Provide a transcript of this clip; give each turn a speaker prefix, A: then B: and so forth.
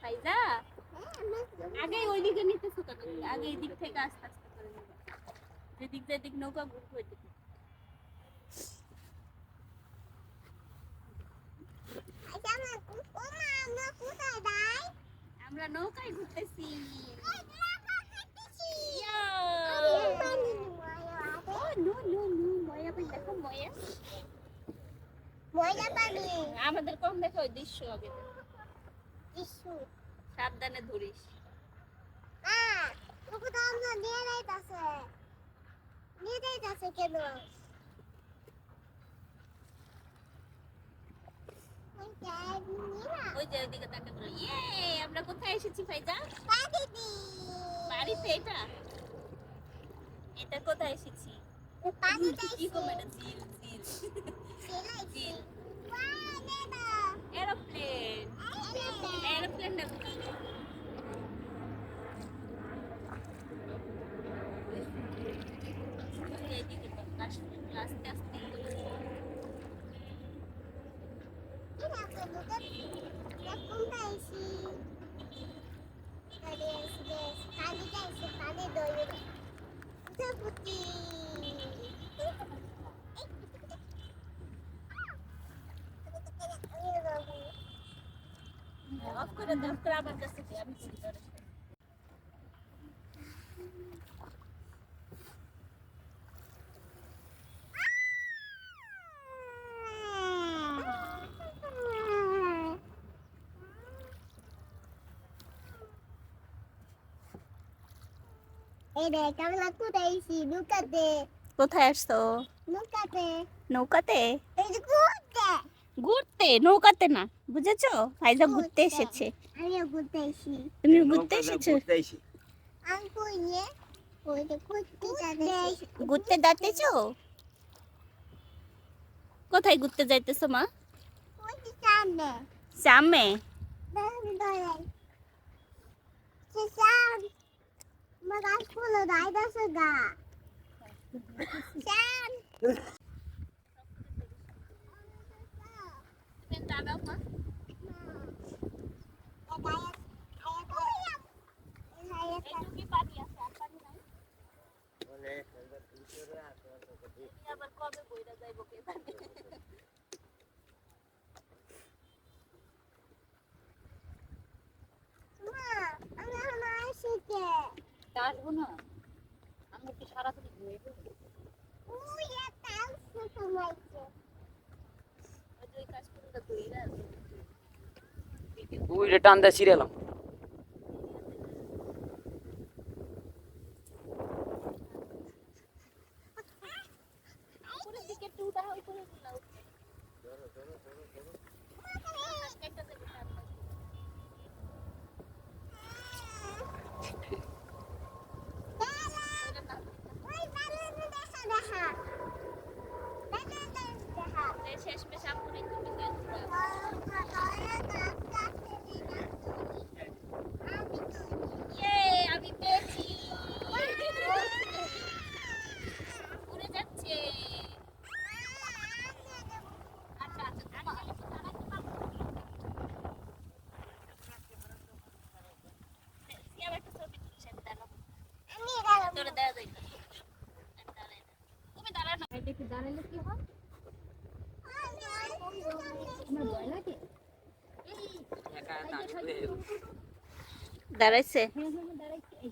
A: ফাইজা? আগে ওই দিকে কেন আগে এই দিক থেকে আস্তে আস্তে করে নেবে যেদিক যেদিক নৌকা ঘুরবে ওই দিকে আমরা নৌকায় ঘুরতেছি yeah! Oh, no, no, no, ময়া ভাই দেখো ময়া আমাদের কম দেখো ওই দৃশ্য আগে সাবধানে ধরিস।
B: কেন?
A: ওই যে ওইদিকে তাকে বলো ইয়ে আমরা কোথায় এসেছি ফাইজা বাড়িতে এটা? এটা কোথায় এসেছি? কি কম এটা জিল জিল। জিল এরোপ্লেন এরোপ্লেন না এইদিকে তো আস্তে আস্তে আস্তে অফ করে দাও করে আমার কাছে দে, আমি করি তোর
B: এই দেখ আমরা কোথায় এসি নৌকাতে?
A: কোথায় আসছো?
B: নৌকাতে?
A: নৌকাতে?
B: এই যে ঘুরতে
A: নৌকাতে না বুঝেছ? ফাইজা ঘুরতে এসেছে।
B: ঘুরতে
A: তুমি ঘুরতে এসেছ?
B: ঘুরতে
A: কোথায় ঘুরতে যাইতেছো মা?
B: সামনে।
A: সামনে? আসব না? আমরা কি সারাদিন ঘুরে ওই যে ওই কাজ করলে তো এরা
C: উইলে টান দিয়ে
A: উপরের দিকে একটু উঠা হয় করে দিলাও একটা দেবে তারপর। এটা না, যে শেষমেশ আপুরে তুমি যে ঘুরা। ইয়ে, আমি পেয়েছি। উড়ে যাচ্ছে। আচ্ছা, আচ্ছা, আমি গেলে তো দাঁড়াতে পারব না। সিয়াম একটা ছবি তুলছে, আমি দাঁড়াবো। তোরে যায়। তুমি। কি দাঁড়ালে কি হয়? দাঁড়াইছে
B: দাঁড়াইছে এই